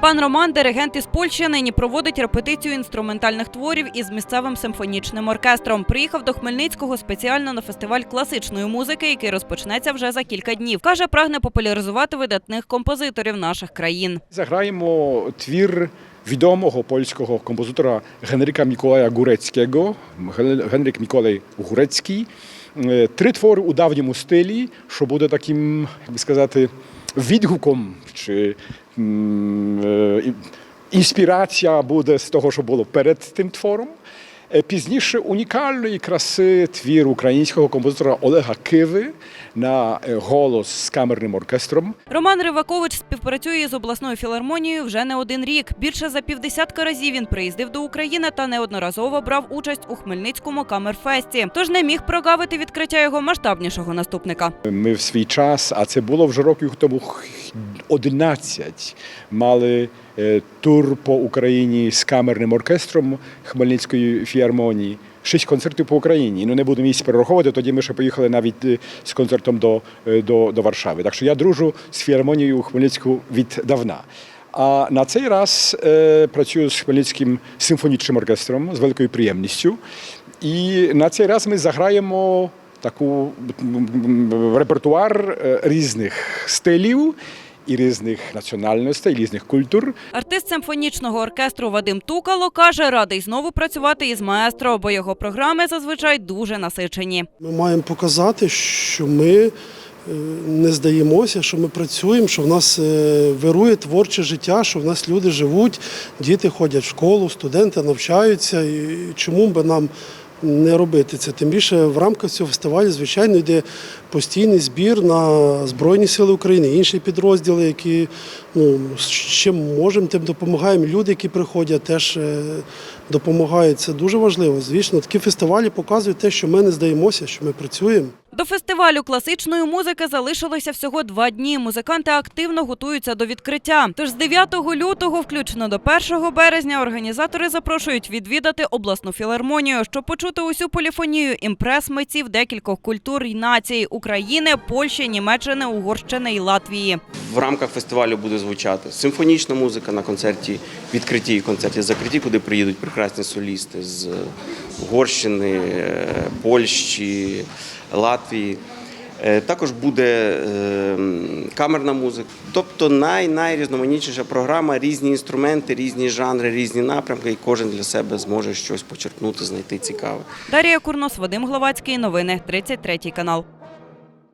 Пан Роман, диригент із Польщі, нині проводить репетицію інструментальних творів із місцевим симфонічним оркестром. Приїхав до Хмельницького спеціально на фестиваль класичної музики, який розпочнеться вже за кілька днів. Каже, прагне популяризувати видатних композиторів наших країн. Twir wiadomego polskiego kompozytora Henryka Mikołaja Góreckiego, Hen- Henryk Mikołaj Górecki. Е, Три твори у давньому стилі, що буде таким, як би сказати, відгуком чи е, інспірація буде з того, що було перед тим твором. Е, Пізніше унікальної краси твір українського композитора Олега Киви на е, голос з камерним оркестром. Роман Ривакович співпрацює з обласною філармонією вже не один рік. Більше за півдесятка разів він приїздив до України та неодноразово брав участь у Хмельницькому камерфесті. Тож не міг прогавити відкриття його масштабнішого наступника. Ми в свій час, а це було вже років тому х- 11, мали е, тур по Україні з камерним оркестром Хмельницької філармонії. Шість концертів по Україні. Ну не буду місць перераховувати. Тоді ми ще поїхали навіть е, з концертом до, е, до, до Варшави. Так що я дружу з філармонією у Хмельницьку віддавна. А на цей раз е, працюю з Хмельницьким симфонічним оркестром з великою приємністю. І на цей раз ми заграємо таку репертуар е, різних стилів і різних національностей, різних культур. Артист симфонічного оркестру Вадим Тукало каже, радий знову працювати із маестро, бо його програми зазвичай дуже насичені. Ми маємо показати, що ми е, не здаємося, що ми працюємо, що в нас е, вирує творче життя, що в нас люди живуть, діти ходять в школу, студенти навчаються. І чому би нам не робити це? Тим більше в рамках цього фестивалю, звичайно, йде постійний збір на Збройні Сили України, інші підрозділи, які ну, чим можемо, тим допомагаємо. Люди, які приходять, теж е, допомагають. Це дуже важливо. Звісно, такі фестивалі показують те, що ми не здаємося, що ми працюємо. До фестивалю класичної музики залишилося всього два дні. Музиканти активно готуються до відкриття. Тож з 9 лютого, включно до 1 березня, організатори запрошують відвідати обласну філармонію, щоб почути усю поліфонію імпрес митців декількох культур і націй України, Польщі, Німеччини, Угорщини і Латвії. В рамках фестивалю буде звучати симфонічна музика на концерті відкритті і концерті закритті, куди приїдуть прекрасні солісти з Угорщини, е, Польщі, Латвії. Е, Також буде е, камерна музика, тобто най найрізноманітніша програма, різні інструменти, різні жанри, різні напрямки, і кожен для себе зможе щось почерпнути, знайти цікаве. Дарія Курнос, Вадим Гловацький. Новини 33 канал.